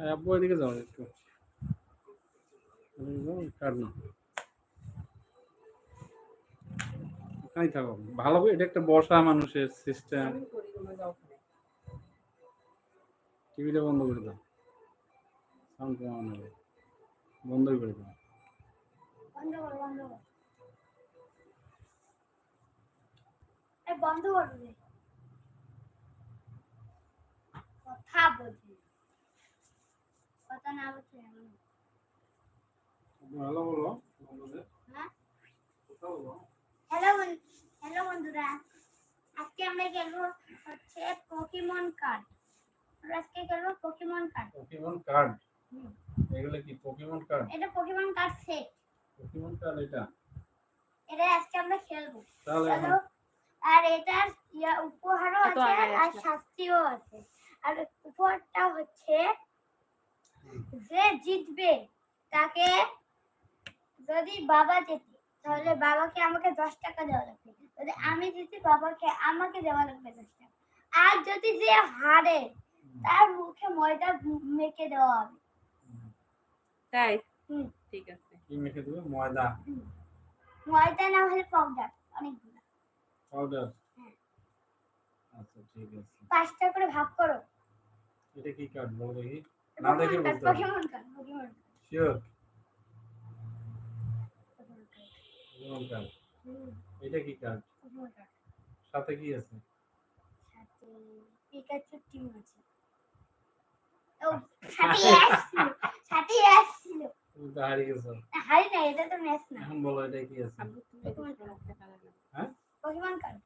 হ্যাঁ, আব্বু এদিকে যাও একটু। কাট না? থাকো। ভালো এটা একটা বসা মানুষের সিস্টেম টিভিটা বন্ধ করে দাও। সাউন্ড কেমন হবে বন্ধই করে দাও। বন্ধ কর বন্ধ কর। এই বন্ধ কর রে। কথা কথা না বলছি এমন। ভালো বলো বন্ধুদের হ্যাঁ কথা বলো হ্যালো হ্যালো বন্ধুরা। আজকে আমরা খেলব হচ্ছে পকিমন কার্ড আজকে খেলব পকিমন কার্ড পোকেমন কার্ড এগুলো কি পোকেমন কার্ড এটা Pokemon card set Pokemon card এটা? এটা আজকে আমরা খেলব। তাহলে আর এটার উপহারও আছে আর শাস্তিও আছে। আর উপহারটা হচ্ছে যে জিতবে তাকে যদি বাবা জেতে তাহলে বাবাকে আমাকে দশ টাকা দেওয়া লাগবে। যদি আমি জিতি বাবাকে আমাকে দেওয়া লাগবে দশ টাকা। আর যদি যে হারে তার মুখে ময়দা মেখে দেওয়া হবে। তাই? ঠিক আছে। কি মেখে দেবে? ময়দা? ময়দা না হলে পাউডার অনেকগুলো পাউডার হ্যাঁ। আচ্ছা ঠিক আছে। পাঁচটা করে ভাগ করো। এটা কি কার্ড বলো দেখি। না দেখে বুঝতে কার্ড পকিমন শিওর কার্ড এটা কি কার্ড সাথে কি আছে? সাথে পিকাচু টিম আছে। ও সাথে আসছিল সাথে আসছিল। তো হারিয়ে গেছো। হারি না এটা তো ম্যাচ না। এখন বলো এটা কি আছে? আব্বু তুমি একটু মুখ দেখা যাবে না। হ্যাঁ? Pokemon card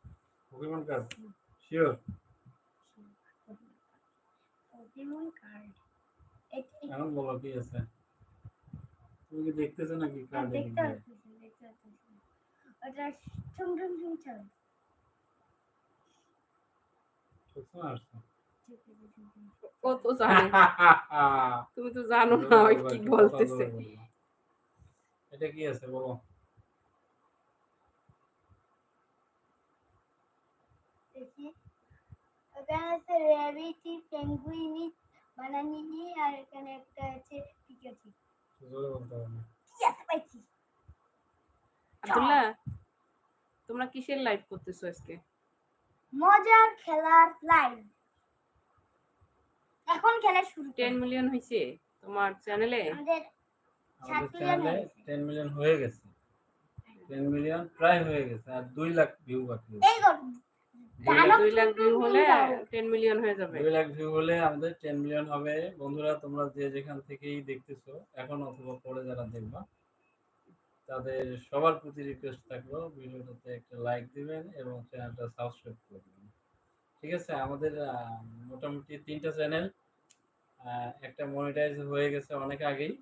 Pokemon card sure Pokemon card এখন বলো কি আছে? তুমি কি দেখতেছো নাকি দেখতে পাচ্ছি দেখতে পাচ্ছি। ওটা চলে তো জানে। তুমি তো জানো না ওই কি বলতেছে। এটা কি আছে বলো? দেখি। ওখানে আছে র্যাবিটি পেঙ্গুইনি বানানিনি আর এখানে একটা আছে পিকাচু জোরে বলতে হবে আছে পাইছি। আব্দুল্লাহ তোমরা কিসের লাইভ করতেছো আজকে? মজার খেলার লাইভ এখন খেলা শুরু টেন মিলিয়ন হয়েছে তোমার চ্যানেলে আমাদের আমাদের মিলিয়ন চ্যানেলে হয়ে গেছে। টেন মিলিয়ন হয়ে গেছে। টেন মিলিয়ন প্রায় হয়ে গেছে আর দুই লাখ ভিউ বাকি এই দুই লাখ- দুই লাখ ভিউ হলে টেন মিলিয়ন হয়ে যাবে। দুই লাখ ভিউ হলে আমাদের টেন মিলিয়ন হবে। বন্ধুরা তোমরা যে যেখান থেকেই দেখতেছো এখন অথবা পরে যারা দেখবা তাদের সবার প্রতি রিকোয়েস্ট থাকল ভিডিওটাতে একটা লাইক দিবেন এবং চ্যানেলটা সাবস্ক্রাইব করে দিবেন। ঠিক আছে? আমাদের মোটামুটি তিনটা চ্যানেল একটা মনিটাইজ হয়ে গেছে অনেক আগেই।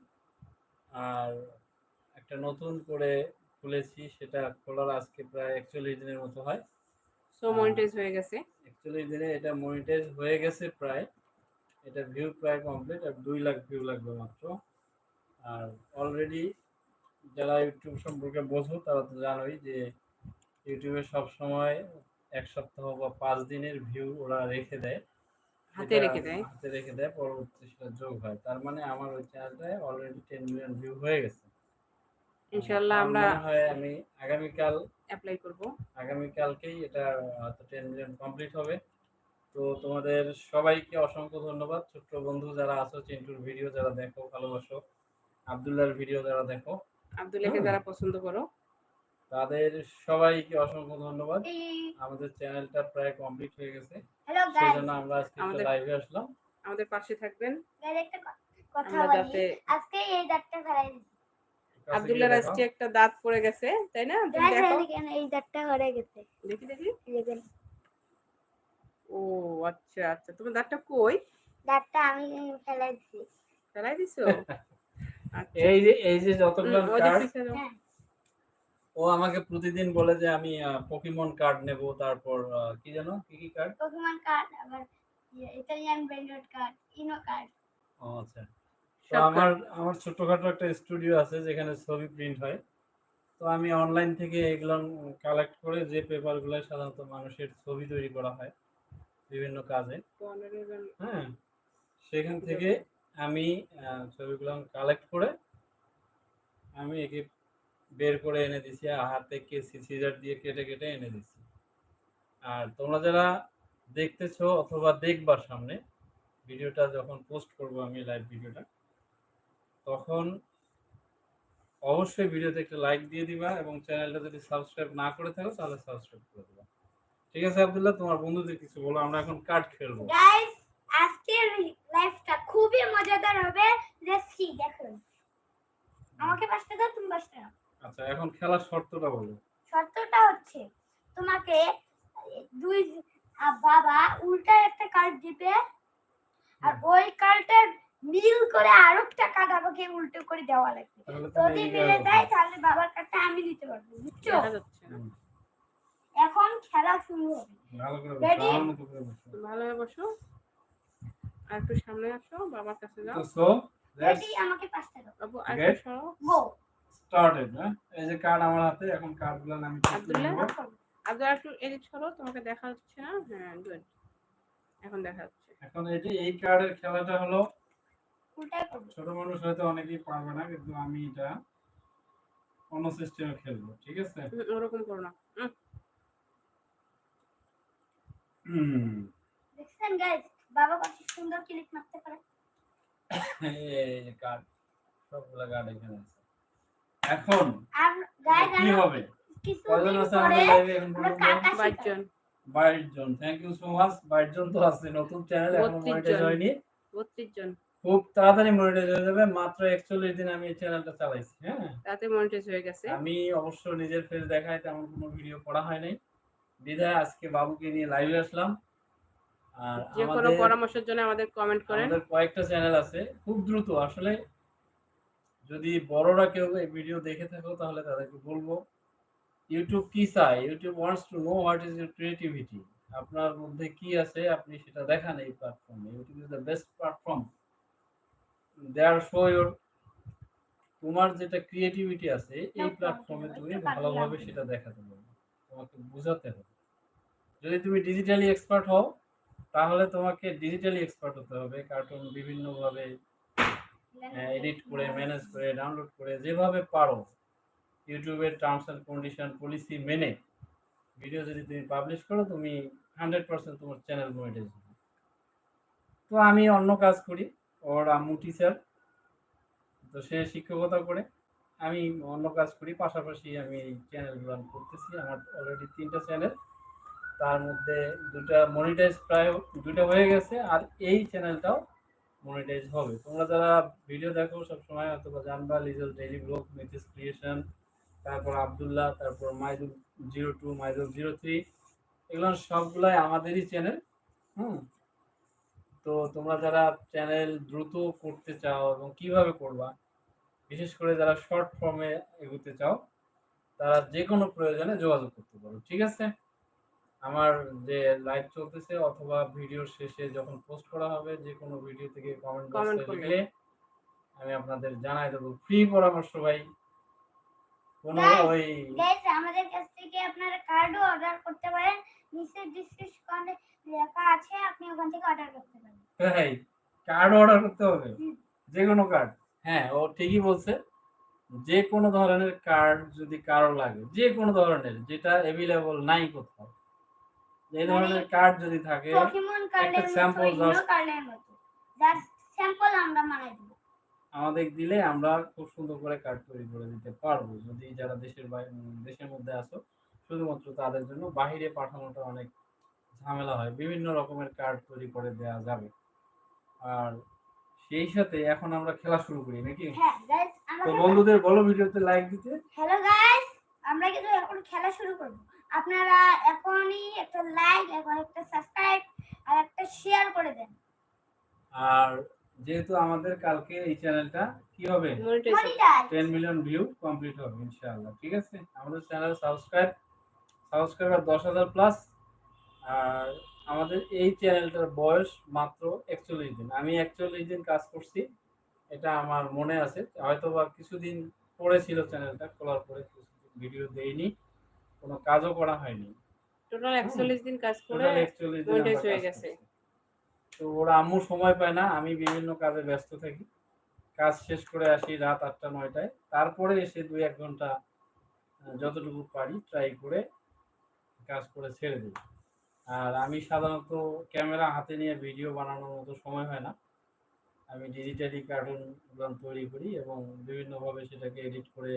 আর একটা নতুন করে খুলেছি সেটা খোলার আজকে প্রায় একচল্লিশ দিনের মতো হয়। সো মনিটাইজ হয়ে গেছে। একচল্লিশ দিনে এটা মনিটাইজ হয়ে গেছে প্রায়। এটা ভিউ প্রায় কমপ্লিট আর দুই লাখ ভিউ লাগবে মাত্র। আর অলরেডি যারা ইউটিউব সম্পর্কে বোঝো তারা তো জানোই যে ইউটিউবে সব সময় এক সপ্তাহ বা পাঁচ দিনের ভিউ ওরা রেখে দেয়। হাতে রেখে দেয়। হাতে রেখে দেয় পরবর্তী সেটা যোগ হয়। তার মানে আমার ওই চ্যানেলটায় অলরেডি টেন মিলিয়ন ভিউ হয়ে গেছে। ইনশাল্লাহ আমার হয় আমি আগামীকাল অ্যাপ্লাই করব। আগামীকালকেই এটা হয়তো টেন মিলিয়ন কমপ্লিট হবে। তো তোমাদের সবাইকে অসংখ্য ধন্যবাদ। ছোট্ট বন্ধু যারা আছো চিন্টুর ভিডিও যারা দেখো ভালোবাসো আব্দুল্লাহর ভিডিও যারা দেখো। আব্দুল্লাহকে যারা পছন্দ করো। তাদের সবাইকে অসংখ্য ধন্যবাদ। আমাদের চ্যানেলটা প্রায় কমপ্লিট হয়ে গেছে। হ্যালো সেই গাইস জন্য আমরা আজকে আমাদের- লাইভে আসলাম। আমাদের পাশে থাকবেন। গাইস একটা কথা বলি। আজকে এই দাঁতটা ফেলাই কাছে আজকে একটা দাঁত পড়ে গেছে তাই না? তুমি এই দাঁতটা হরে গেছে। দেখি দেখি। ও আচ্ছা আচ্ছা। তোমার দাঁতটা কই? দাঁতটা আমি ফেলাই দিছি। ফেলাই দিছো? আচ্ছা। এই যে এই যে যতগুলো। হ্যাঁ। ও আমাকে প্রতিদিন বলে যে আমি পকিমন কার্ড নেব তারপর কি জানো? কি কি কার্ড পকিমন কার্ড আবার ইতালিয়ান ব্র্যান্ডেড কার্ড ইনো কার্ড ও আচ্ছা। তো আমার আমার ছোটখাটো একটা স্টুডিও আছে যেখানে ছবি প্রিন্ট হয়। তো আমি অনলাইন থেকে এগুলো কালেক্ট করে যে পেপারগুলো সাধারণত মানুষের ছবি তৈরি করা হয় বিভিন্ন কাজে হ্যাঁ সেখান থেকে আমি ছবিগুলো কালেক্ট করে আমি একে বের করে এনে দিছি আর হাতে কেসি সিজার দিয়ে কেটে কেটে এনে দিছি। আর তোমরা যারা দেখতেছো অথবা দেখবার সামনে ভিডিওটা যখন পোস্ট করব আমি লাইভ ভিডিওটা তখন অবশ্যই ভিডিওতে একটা লাইক দিয়ে দিবা এবং চ্যানেলটা যদি সাবস্ক্রাইব না করে থাকো তাহলে সাবস্ক্রাইব করে দিবা। ঠিক আছে আব্দুল্লাহ তোমার বন্ধুদের কিছু বলো আমরা এখন কার্ড খেলব। গাইস আজকের লাইফটা খুবই মজাদার হবে। লেটস সি দেখুন। আমাকে পাঁচটা দাও তুমি পাঁচটা দাও আচ্ছা এখন খেলার শর্তটা বলো। শর্তটা হচ্ছে তোমাকে দুই বাবা উল্টা একটা কার্ড দিবে আর ওই কার্ডটার মিল করে আরও একটা কার্ড আমাকে উল্টো করে দেওয়া লাগবে। তাহলে যদি মিলে যায় তাহলে বাবার কার্ডটা আমি নিতে পারব বুঝছ? দেখা যাচ্ছে। না হুম, এখন খেলা শুরু হবে। ভালো করে বসো। ভালোভাবে আর একটু সামনে আসো বাবার কাছে যাও। রেডি আমাকে পাঁচটা দাও। বাবু আর একটু সরো গো started, হ্যাঁ? এই যে কার্ড আমার হাতে এখন কার্ডগুলো আমি করে আব্দুল্লাহ? একটু এদিক সরো তোমাকে দেখা যাচ্ছে না? হ্যাঁ গুড এখন দেখা যাচ্ছে এখন এই যে এই কার্ডের খেলাটা হলো করব। ছোট মানুষ হয়তো অনেকেই পারবে না কিন্তু আমি এটা অন্য সিস্টেমে খেলব ঠিক আছে? ওরকম করো না। দেখছেন গাইস বাবা কত সুন্দর ক্লিক মারতে পারে। এই কার্ড সবগুলা কার্ড এখানে আছে। এখন আর গাইস কি হবে? আছে আমাদের লাইভে এখন জন। থ্যাংক ইউ সো মাচ বাইশ জন তো আছে নতুন চ্যানেল এখন মনিটাইজ হয়নি। বত্রিশ জন। খুব তাড়াতাড়ি মনিটাইজ হয়ে যাবে। মাত্র একচল্লিশ দিন আমি এই চ্যানেলটা চালাইছি হ্যাঁ? তাতে মনিটাইজ হয়ে গেছে। আমি অবশ্য নিজের ফেস দেখাই তেমন কোনো ভিডিও করা হয় নাই। বিধায় আজকে বাবুকে নিয়ে লাইভে আসলাম। আর যে কোনো পরামর্শের জন্য আমাদের কমেন্ট করেন। আমাদের কয়েকটা চ্যানেল আছে খুব দ্রুত। আসলে যদি বড়রা কেউ এই ভিডিও দেখে থাকো তাহলে তাদেরকে বলব ইউটিউব কি চায়? YouTube wants to know what is your creativity আপনার মধ্যে কি আছে? আপনি সেটা দেখান এই প্ল্যাটফর্মে YouTube is the best platform there show your তোমার যেটা ক্রিয়েটিভিটি আছে এই প্ল্যাটফর্মে তুমি ভালোভাবে সেটা দেখাতে পারবে। তোমাকে বোঝাতে হবে। যদি তুমি ডিজিটালি এক্সপার্ট হও তাহলে তোমাকে ডিজিটালি এক্সপার্ট হতে হবে। কার্টুন বিভিন্নভাবে এডিট করে ম্যানেজ করে ডাউনলোড করে যেভাবে পারো। ইউটিউবের টার্মস অ্যান্ড কন্ডিশন পলিসি মেনে ভিডিও যদি তুমি পাবলিশ করো তুমি হান্ড্রেড পার্সেন্ট তোমার চ্যানেল মনিটাইজ হবে। তো আমি অন্য কাজ করি। ওর আম্মু টিচার তো সে শিক্ষকতা করে আমি অন্য কাজ করি, পাশাপাশি আমি এই চ্যানেল রান করতেছি, আমার অলরেডি তিনটা চ্যানেল তার মধ্যে দুটা মনিটাইজ প্রায় দুটো হয়ে গেছে, আর এই চ্যানেলটাও মনিটাইজ হবে। তোমরা যারা ভিডিও দেখো, সবসময় অথবা জানবা লিজল ডেইলি ব্লগ মিথিস ক্রিয়েশন তারপর আবদুল্লাহ, তারপর Maidul zero two Maidul zero three এগুলো সবগুলাই আমাদেরই চ্যানেল হুম? তো তোমরা যারা চ্যানেল দ্রুত করতে চাও এবং কীভাবে করবা বিশেষ করে যারা শর্ট ফর্মে এগোতে চাও তারা যে কোনো প্রয়োজনে যোগাযোগ করতে পারো ঠিক আছে? আমার যে লাইভ চলতেছে অথবা ভিডিওর শেষে যখন পোস্ট করা হবে যে কোনো ভিডিও থেকে কমেন্ট বক্সে। লিখলে আমি আপনাদের জানাই দেবো। ফ্রি পরামর্শ ভাই। কোনো ওই আমাদের কাছ থেকে আপনারা কার্ডও অর্ডার করতে পারেন। নিচে ডিসক্রিপশনে লেখা আছে আপনি ওখান থেকে অর্ডার করতে পারেন। কার্ড অর্ডার করতে হবে? যে কোনো কার্ড হ্যাঁ ও ঠিকই বলছে। যে কোনো ধরনের কার্ড যদি কারও লাগে যে কোনো ধরনের যেটা অ্যাভেলেবল নাই কোথাও এই ধরনের কার্ড যদি থাকে মতো স্যাম্পল আমরা বানাই দেব। আমাদের দিলে আমরা খুব সুন্দর করে কার্ড তৈরি করে দিতে পারব। যদি যারা দেশের বাইরে দেশের মধ্যে আসো শুধুমাত্র তাদের জন্য বাইরে পাঠানোটা অনেক ঝামেলা হয়। বিভিন্ন রকমের কার্ড তৈরি করে দেওয়া যাবে। আর সেই সাথে এখন আমরা খেলা শুরু করি নাকি? হ্যাঁ তো বন্ধুদের বলো ভিডিওতে লাইক দিতে। হ্যালো গাইস আমরা কিন্তু এখন খেলা শুরু করব। আপনারা এখনই একটা লাইক এবং একটা সাবস্ক্রাইব আর একটা শেয়ার করে দেন। আর যেহেতু আমাদের কালকে এই চ্যানেলটা কি হবে? Monetize monetize ten million view complete হবে ইনশাআল্লাহ ঠিক আছে? আমাদের চ্যানেল সাবস্ক্রাইব সাবস্ক্রাইবার দশ হাজার প্লাস আর আমাদের এই চ্যানেলটার বয়স মাত্র একচল্লিশ দিন। আমি একচল্লিশ দিন কাজ করছি এটা আমার মনে আছে। হয়তো বা কিছুদিন পড়েছিল চ্যানেলটা খোলার পরে ভিডিও দেইনি কোনো কাজও করা হয়নি। টোটাল দিন কাজ করে দিন হয়ে গেছে। তো ওরা আম্মু সময় পায় না আমি বিভিন্ন কাজে ব্যস্ত থাকি। কাজ শেষ করে আসি রাত আটটা নয়টায়। তারপরে এসে দুই এক ঘণ্টা যতটুকু পারি ট্রাই করে কাজ করে ছেড়ে দিই। আর আমি সাধারণত ক্যামেরা হাতে নিয়ে ভিডিও বানানোর মতো সময় হয় না। আমি ডিজিটালি কার্টুন তৈরি করি এবং বিভিন্নভাবে সেটাকে এডিট করে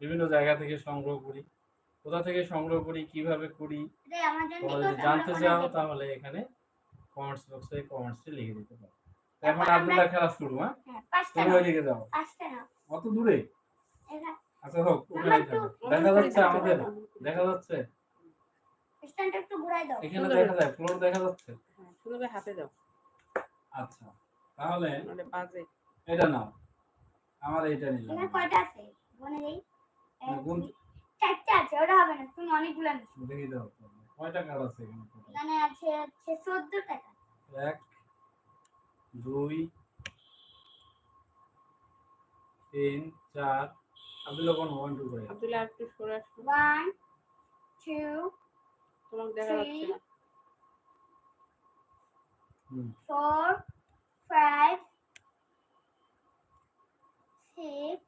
বিভিন্ন জায়গা থেকে সংগ্রহ করি। কোথা থেকে সংগ্রহ করি কীভাবে করি জানতে চাও তাহলে এখানে কমেন্টস বক্সে কমেন্টসে লিখে দিতে পারো। এখন আব্দুল্লাহ খেলা শুরু হ্যাঁ? হ্যাঁ তুমি নাও, ওইদিকে যাও। অত দূরে? আচ্ছা হোক দেখা যাচ্ছে আমাদের। দেখা যাচ্ছে? স্ট্যান্ডটা একটু ঘুরাই দাও। এখানে দেখা যায় ফ্লোর দেখা যাচ্ছে? হ্যাঁ, হাতে দাও। আচ্ছা তাহলে নাহলে বাজে। এটা নাও। আমার এইটা নিলাম। এখানে কয়টা আছে? দেই। দুই, চারটা আছে ওটা হবে না তুমি অনেকগুলো নিচ্ছ দেখি দাও কয়টা কার্ড আছে এখানে এখানে আছে হচ্ছে চোদ্দ টাকা। এক দুই তিন চার। আব্দুল্লাহ কোন ওয়ান টু করে। আব্দুল্লাহ একটু সরে আসো। ওয়ান টু তোমাকে দেখা যাচ্ছে না। হুম। four, five, six,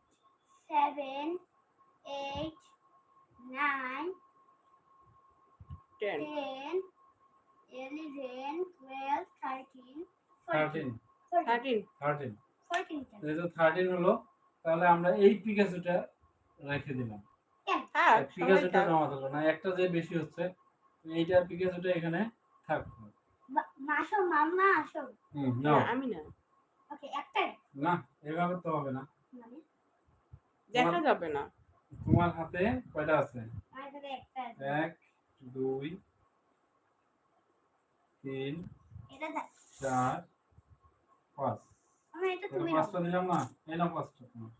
seven, eight, nine, ten ten, eleven, twelve, thirteen thirteen thirteen যেহেতু থার্টিন হলো তাহলে আমরা এই পিকাসোটা রেখে দিলাম। হ্যাঁ পিকাসোটা জমা থাকল না একটা যে বেশি হচ্ছে এইটা পিকাসোটা এখানে থাকবে আসো মাম্মা আসো। হুম নাও। আমি না। ওকে একটাই? না এভাবে তো হবে না। মানে? দেখা যাবে না। তোমার হাতে কয়টা আছে? আমার কাছে একটা আছে। এক দুই তিন এটা চার পাঁচ। আমার এটা তুমি পাঁচটা দিলাম না? এই নাও পাঁচটা তোমার।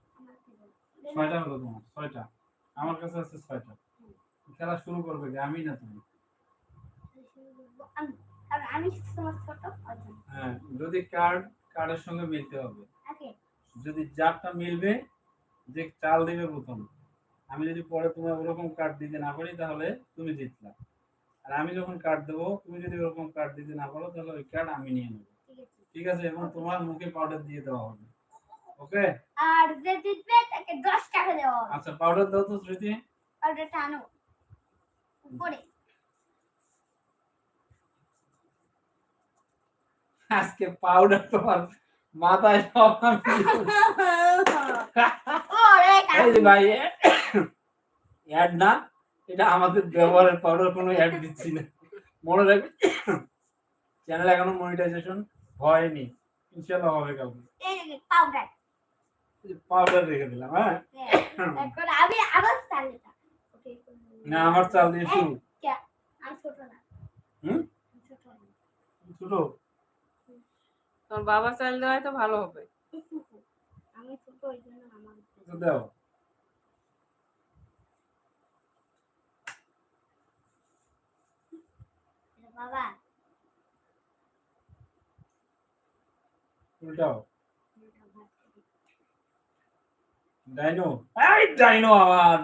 ছয়টা হলো তোমার ছয়টা। আমার কাছে আছে ছয়টা। খেলা শুরু করবে কি আমি না তুমি। আমি কারণ আমি তোমার ছোট হ্যাঁ যদি কার্ড কার্ডের সঙ্গে মিলতে হবে। যদি যারটা মিলবে যে চাল দিবে প্রথম। আমি যদি পরে তোমার ওরকম কার্ড দিতে না পারি তাহলে তুমি জিতলা। আর আমি যখন কার্ড দেবো তুমি যদি ওরকম কার্ড দিতে না পারো তাহলে ওই কার্ড আমি নিয়ে নেব। ঠিক আছে। এবং তোমার মুখে পাউডার দিয়ে দেওয়া হবে। ওকে? আর যে জিতবে তাকে দশ টাকা দেওয়া আচ্ছা পাউডার দাও তো আর ওটা টানো উপরে। আজকে পাউডার তোমার মাথায় ভাই অ্যাড না এটা আমাদের ব্যবহারের পাউডার কোনো অ্যাড দিচ্ছি না। মনে রাখবে? চ্যানেল এখনও মনিটাইজেশন হয়নি। ইনশাল্লাহ হবে কালকে। পাউডার পাউডার রেখে দিলাম হ্যাঁ? আমি আবার চালিয়ে না আমার চাল দিয়ে শুরু। আমি ছোট না। হুম? ছোট? তোমার বাবা চাল দেওয়াই তো ভালো হবে। আমি ছোট ওই জন্য আমার দাও। বাবা। উল্টাও। ডাইনো। এই ডাইনো আবার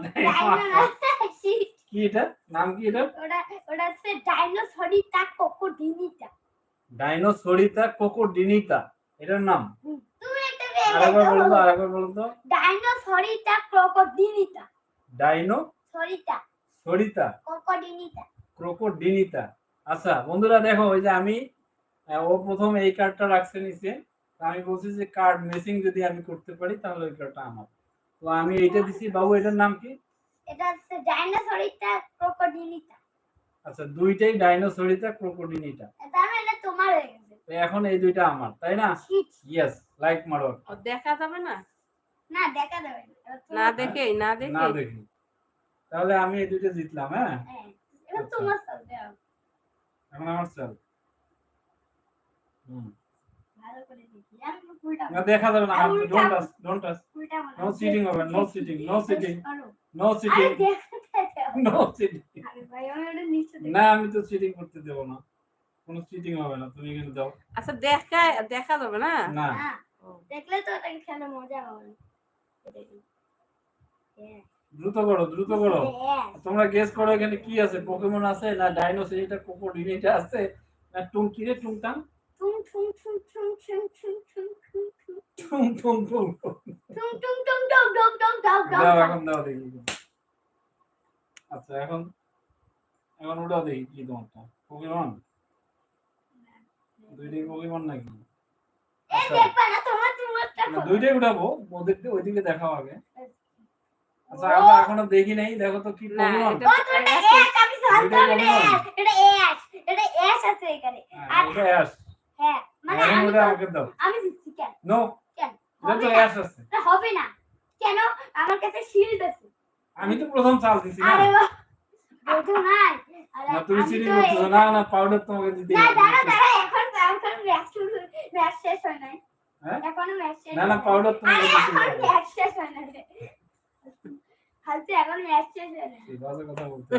কি এটা? নাম কি এটা? ওটা ওটা হচ্ছে ডাইনোসরিটা কোকোডিনিটা। ডাইনোসরিতা কোকোডিনিতা এটার নাম। তুমি একটা আরেকবার বলো তো আরেকবার বলো তো ডাইনোসরিটা ক্রোকোডিনিটা ডাইনো সরিতা। সরিতা। কোকোডিনিটা ক্রোকোডিনিতা। আচ্ছা বন্ধুরা দেখো ওই যে আমি ও প্রথম এই কার্ডটা রাখছে নিচে। তো আমি বলছি যে কার্ড মেসিং যদি আমি করতে পারি তাহলে ওই কার্ডটা আমার। তো আমি এইটা দিছি। বাবু এটার নাম কি? এটা হচ্ছে ডাইনোসরিটা ক্রোকোডিনিটা আচ্ছা দুইটাই ক্রোকোডিনিটা তার মানে এটা তোমার হয়ে গেছে। তো এখন এই দুইটা আমার তাই না? ইয়েস লাইক মারো দেখা যাবে না? না দেখা যাবে না। এবার না দেখেই না না দেখে। তাহলে আমি এই দুইটা জিতলাম হ্যাঁ? হ্যাঁ, এবার আচ্ছা। তোমার চলবে এখন আমার চাল হুম। ভালো করে দেখি। আমি উল্টা না দেখা যাবে না ডোন্ট টাচ ডোন্ট টাচ মনে No cheating হবে, no cheating no cheating. No cheating no cheating না আমি তো চিটিং করতে দেবো না। কোনো চিটিং হবে না তুমি কিন্তু দাও আচ্ছা দেখা দেখা যাবে না? না। দেখলে তো ওটাকে খেলে মজা হবে হ্যাঁ। দ্রুত করো দ্রুত করো। হ্যাঁ। তোমরা গেস করো এখানে কি আছে পোকেমন আছে না ডাইনোসর এটা কোকোডিন এটা আছে না টুঙ্কি রে টুংটাং? টুং টুং টুং টুং টুং টুং টুং টুং টুং টুং টুং টুং টুং। টুং। টুং টুং টুং। দাও দাও আচ্ছা এখন এখন ওটা দেখি কি তোমারটা। পোকেমন দুইটাই পোকেমন নাকি? আচ্ছা। দুইটাই উঠাবো ওদেরকে ওইদিকে দেখাও আগে। আচ্ছা আমরা এখনও দেখি নাই দেখো তো কি পোকেমন আমি জিতছি হ্যাঁ, কেন? নো। কেন হবে না। কেন? আমার কাছে শিল্ড আছে। আমি তো প্রথম চাল দিছি আরে বাহ! বোঝো নাই না তুমি চিনি না না পাউডার তোমাকে দিতে না দাঁড়া দাঁড়া এখন এখন ম্যাচ ম্যাচ শেষ হয় নাই। হ্যাঁ? এখনও ম্যাচ শেষ না না পাউডার তোমাকে আরে এখন ম্যাচ শেষ হয় নাই। হালতে এখন ম্যাচ শেষ হয় নাই। বাজে কথা বলতে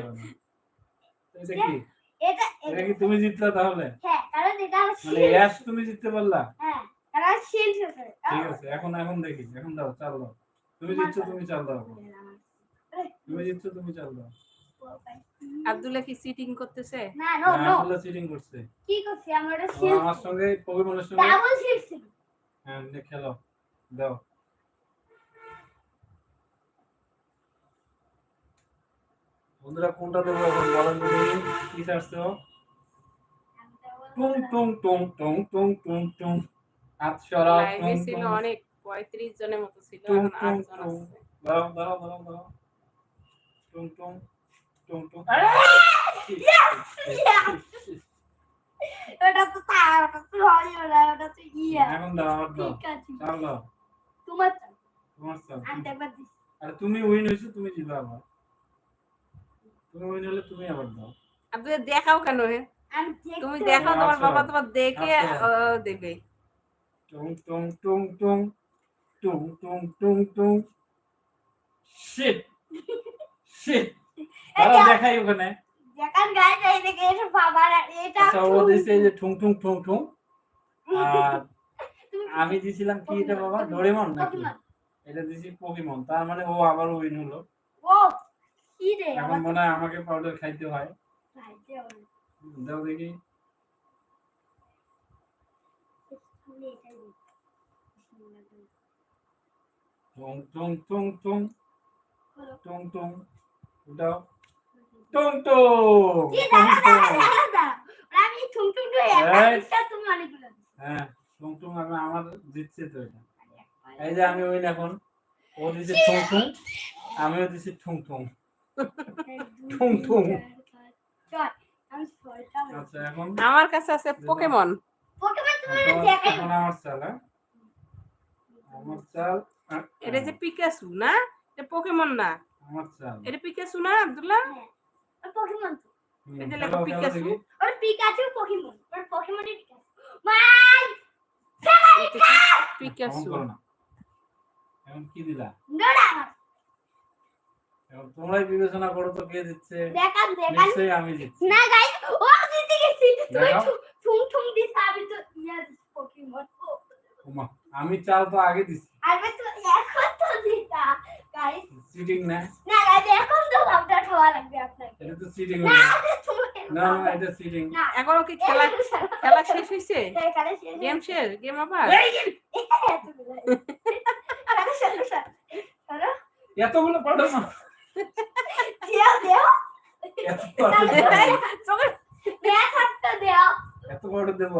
এটা কি? এটা এটা কি তুমি জিতলা তাহলে? হ্যাঁ কারণ এটা আমার মানে তুমি জিততে পারলা? হ্যাঁ কারণ শিল্ড আছে ঠিক আছে এখন এখন দেখি এখন দাও চাল দাও। তুমি জিতছো তুমি চাল দাও তুমি জিতছো তুমি চাল দাও আব্দুল্লাহ কি সিটিং করতেছে? না নো নো আব্দুল্লাহ চিটিং করছে। কি করছি? আমার সঙ্গে সঙ্গে ডাবল হ্যাঁ নে খেলো। দাও। বন্ধুরা কোনটা দেবো এখন? বলেন দেখি। কি চাচ্ছো টুং টুং টুং টুং টুং টুং টুং। হাত সরা টুং টুং। অনেক। পঁয়ত্রিশ জনের মতো ছিল এখন টুং আটজন আছে। দাঁড়াও দাঁড়াও দাঁড়াও দাঁড়াও। টুং টুং টুং টুং। ওটা তো তার ওটা তো হয় ওটা ওটা তো ইয়া। এখন দাও আবার দাও ঠিক দাও তোমার তোমার চাল আমি তো একবার আরে তুমি উইন হয়েছো তুমি জিতবে আবার। তুমি উইন হলে তুমি আবার দাও। আব্দুল্লাহ দেখাও কেন হে? তুমি দেখাও তোমার আচ্ছা। বাবা তোমার দেখে আচ্ছা। দেবে। টুং টুং টুং টুং। টুং টুং টুং টুং শিট শিট দাঁড়াও দেখাই ওখানে। যেখান গায়ে যাই দেখে এসে বাবার এটা আচ্ছা ও দিছে এই যে ঠুং ঠুং ঠুং ঠুং আর তুমি আমি দিছিলাম কি এটা বাবা? ডোরেমন নাকি। এটা দিছি পকিমন তার মানে ও আবার উইন হলো। ও কি রে? এখন মনে হয় আমাকে পাউডার খাইতে হয়। হবে। দাও দেখি। টং টং টং টং। টং টং। টং টং। হ্যাঁ আমি আমার দিচ্ছি তো এটা। এই যে আমি ওই এখন। ও দিচ্ছে ঠুং ঠুং আমিও দিচ্ছি ঠুং ঠুং ঠুং ঠুং এখন? আমার কাছে আছে পোকেমন পোকেমন তোমার দেখাই। আমার চাল হ্যাঁ? আমার চাল। আচ্ছা। এটা যে পিকাসু না? এটা পোকেমন না? আচ্ছা। এটা পিকাসু না আব্দুল্লাহ? হ্যাঁ। পোকেমন এটা লেখো পিকাসু। ওর পিকাসু পোকেমন ওর পোকেমনই পিকাসু মাই! পিকাসু এখন কি দিলা? নোরা তোমরাই বিবেচনা করো তো কে দিচ্ছে। দেখান দেখান নিশ্চয়ই আমি দিচ্ছি। না গাইস ও জিতে গেছি। তুই ঠুম ঠুম দিছ আমি তো ইয়া পোকেমন ও। মা আমি চাল তো আগে দিছি। আমি তো এখন তো দিতা। চিটিং না। না, guys, এখন তো ভাবটা খাওয়া লাগবে আপনাকে। এটা তো চিটিং না, না। না এটা চিটিং এখনও কি খেলা খেলা শেষ শেষ গেম শেষ? গেম আবার এতগুলো। পাঠো না দেও, দেও। এত দেবো? থাকতো এত পাউডার দেবো।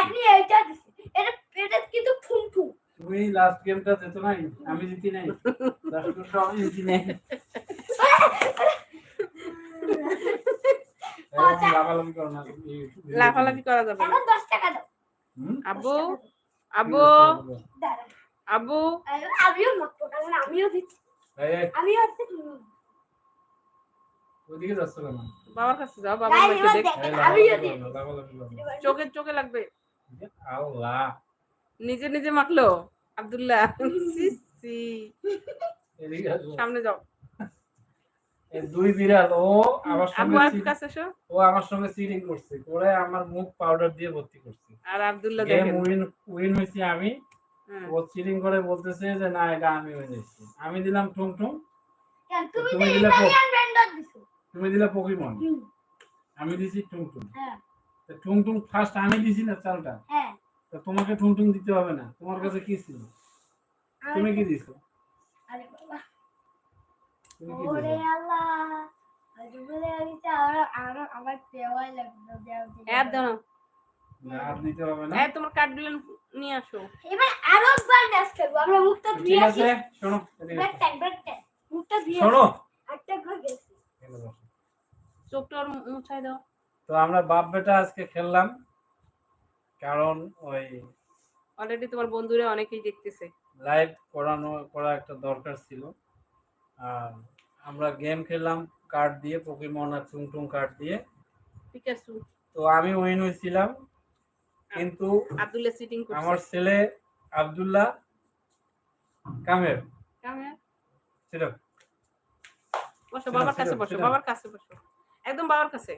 আপনি এইটা এটা এটা কিন্তু ঠুনঠু তুমি লাস্ট গেমটা জেতো নাই আমি জিতি নাই। লাস্ট গেমটা আমি জিতি নাই। লাফালাফি করা যাবে আবু আবু আবু। আমিও আমিও দিচ্ছি আমিও ওইদিকে যাচ্ছ কেন? বাবার কাছে যাও বাবার Guys, মাকে এবার দেখ দেখেন, এই আমিও লাফালাফি দেখি। করো না, লাফালাফি করো না। চোখে চোখে লাগবে। আল্লাহ। নিজে নিজে মাখলো? আব্দুল্লাহ। C, C. সামনে যাও। দুই বিড়াল ও আমার সঙ্গে ও আমার সঙ্গে চিটিং করছে। করে আমার মুখ পাউডার দিয়ে ভর্তি করছে। আর আব্দুল্লাহ দেখেন। উইন উইন হয়েছি আমি। হ্যাঁ। ও চিটিং করে বলতেছে যে না এটা আমি উইন হয়েছি আমি দিলাম টুং টুং কেন, তুমি দিলে ইতালিয়ান ব্র্যান্ডার দিছো। তুমি দিলে পকিমন আমি দিছি টুং টুং হ্যাঁ। তো টুং টুং ফার্স্ট আমি দিছি না চালটা? হ্যাঁ। তো তোমাকে টুং টুং দিতে হবে না। তোমার কাছে কি ছিল? তুমি কি দিছো? আরে বাবা। ওরে আল্লাহ। হ্যাঁ হ্যাঁ তোমার নিয়ে আসো। এবার আরও একবার ম্যাচ খেলব। আমরা মুখটা ধুয়ে আসি। শোনো এদিকে ব্রেক আসো। টাইম ব্রেক টাইম মুখটা ধুয়ে শোনো আটটা ঘর গেছি এখানে বসো। চোখটা ওর মুছাই দাও। তো আমরা বাপ বেটা আজকে খেললাম কারণ ওই অলরেডি তোমার বন্ধুরা অনেকেই দেখতেছে। লাইভ করানো করা একটা দরকার ছিল। আর আমরা গেম খেললাম কার্ড দিয়ে পকিমন আর টুং টুং কার্ড দিয়ে। ঠিক আছে তো আমি উইন হয়েছিলাম কিন্তু আব্দুল্লাহ সিটিং করছে। আমার ছেলে আব্দুল্লাহ কামের কামে। ছিল বসো বাবার কাছে বসো বাবার কাছে বসো। একদম বাবার কাছে।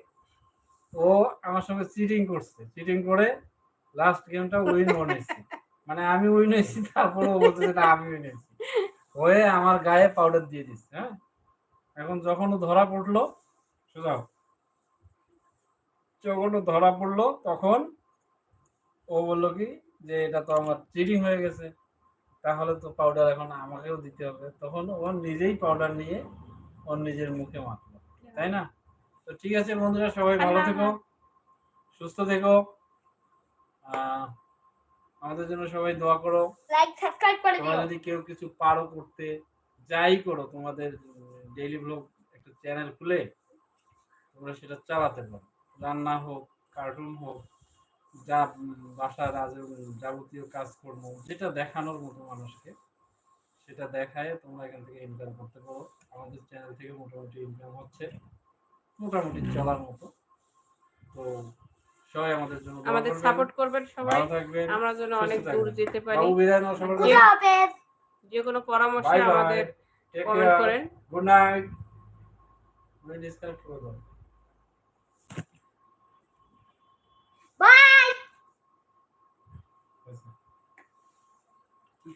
ও আমার সঙ্গে চিটিং করছে। চিটিং করে লাস্ট গেমটা উইন বানাইছে মানে আমি উইন হয়েছি, তারপরে ও বলতেছে না, আমি উইন হয়েছি। হয়ে আমার গায়ে পাউডার দিয়ে দিচ্ছে হ্যাঁ? এখন যখন ও ধরা পড়ল সোজাও যখন ও ধরা পড়ল, তখন ও বলল কি যে, এটা তো আমার চিটিং হয়ে গেছে। তাহলে তো পাউডার এখন আমাকেও দিতে হবে। তখন ও নিজেই পাউডার নিয়ে ওর নিজের মুখে মাখলো। তাই না? তো ঠিক আছে বন্ধুরা সবাই ভালো থেকো। সুস্থ থেকো। আমাদের জন্য সবাই দোয়া করো। লাইক সাবস্ক্রাইব করে দিও। যদি কেউ কিছু পারো করতে যাই করো তোমাদের ডেইলি ব্লগ একটা চ্যানেল খুলে তোমরা সেটা চালাতে পারো। রান্না হোক কার্টুন হোক যা বাসার যাবতীয় কাজকর্ম যেটা দেখানোর মতো মানুষকে সেটা দেখায় তোমরা এখান থেকে ইনকাম করতে পারো। আমাদের চ্যানেল থেকে মোটামুটি ইনকাম হচ্ছে। মোটামুটি চলার মতো। তো সবাই আমাদের জন্য আমাদের সাপোর্ট করবেন সবাই। আমরা যেন অনেক দূর যেতে পারি। যে কোনো পরামর্শে আমাদের কমেন্ট করেন। গুড নাইট আমি ডিসকানেক্ট করে দাও বাই কি